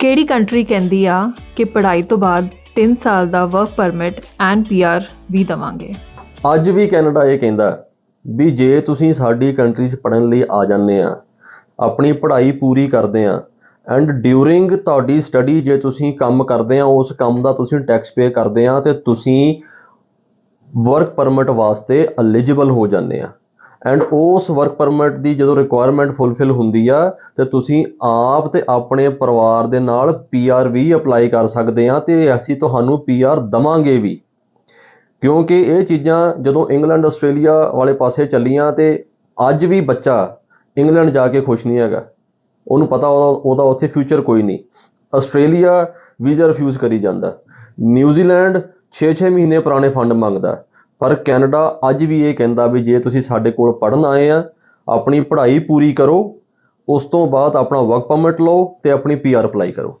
ਕਿਹੜੀ ਕੰਟਰੀ ਕਹਿੰਦੀ ਆ ਕਿ ਪੜ੍ਹਾਈ ਤੋਂ ਬਾਅਦ 3 ਸਾਲ ਦਾ ਵਰਕ ਪਰਮਿਟ ਐਂਡ ਪੀਆਰ ਵੀ ਦਵਾਂਗੇ? ਅੱਜ ਵੀ ਕੈਨੇਡਾ ਇਹ ਕਹਿੰਦਾ ਵੀ ਜੇ ਤੁਸੀਂ ਸਾਡੀ ਕੰਟਰੀ 'ਚ ਪੜਨ ਲਈ ਆ ਜਾਂਦੇ ਆ, ਆਪਣੀ ਪੜ੍ਹਾਈ ਪੂਰੀ ਕਰਦੇ ਆ ਐਂਡ ਡਿਊਰਿੰਗ ਤੁਹਾਡੀ ਸਟੱਡੀ ਜੇ ਤੁਸੀਂ ਕੰਮ ਕਰਦੇ ਆ, ਉਸ ਕੰਮ ਦਾ ਤੁਸੀਂ ਟੈਕਸ ਪੇ ਕਰਦੇ ਆ, ਤੇ ਤੁਸੀਂ ਵਰਕ ਪਰਮਿਟ ਵਾਸਤੇ ਐਲੀਜੀਬਲ ਹੋ ਜਾਂਦੇ ਆ। ਐਂਡ ਉਸ ਵਰਕ ਪਰਮਿਟ ਦੀ ਜਦੋਂ ਰਿਕੁਆਇਰਮੈਂਟ ਫੁੱਲਫਿਲ ਹੁੰਦੀ ਆ, ਤੇ ਤੁਸੀਂ ਆਪ ਤੇ ਆਪਣੇ ਪਰਿਵਾਰ ਦੇ ਨਾਲ ਪੀਆਰ ਵੀ ਅਪਲਾਈ ਕਰ ਸਕਦੇ ਆ ਤੇ ਅਸੀਂ ਤੁਹਾਨੂੰ ਪੀਆਰ ਦਵਾਂਗੇ ਵੀ। ਕਿਉਂਕਿ ਇਹ ਚੀਜ਼ਾਂ ਜਦੋਂ ਇੰਗਲੈਂਡ ਆਸਟ੍ਰੇਲੀਆ ਵਾਲੇ ਪਾਸੇ ਚੱਲੀਆਂ ਤੇ ਅੱਜ ਵੀ ਬੱਚਾ ਇੰਗਲੈਂਡ ਜਾ ਕੇ ਖੁਸ਼ ਨਹੀਂ ਹੈਗਾ। ਉਹਨੂੰ ਪਤਾ ਉਹਦਾ ਉਹਦਾ ਉੱਥੇ ਫਿਊਚਰ ਕੋਈ ਨਹੀਂ। ਆਸਟ੍ਰੇਲੀਆ ਵੀਜ਼ਾ ਰਿਫਿਊਜ਼ ਕਰੀ ਜਾਂਦਾ। ਨਿਊਜ਼ੀਲੈਂਡ 6-6 ਮਹੀਨੇ ਪੁਰਾਣੇ ਫੰਡ ਮੰਗਦਾ। ਪਰ ਕੈਨੇਡਾ ਅੱਜ ਵੀ ਇਹ ਕਹਿੰਦਾ ਵੀ ਜੇ ਤੁਸੀਂ ਸਾਡੇ ਕੋਲ ਪੜਨ ਆਏ ਆ, ਆਪਣੀ ਪੜ੍ਹਾਈ ਪੂਰੀ ਕਰੋ, ਉਸ ਤੋਂ ਬਾਅਦ ਆਪਣਾ ਵਰਕ ਪਰਮਿਟ ਲਓ ਤੇ ਆਪਣੀ ਪੀਆਰ ਅਪਲਾਈ ਕਰੋ।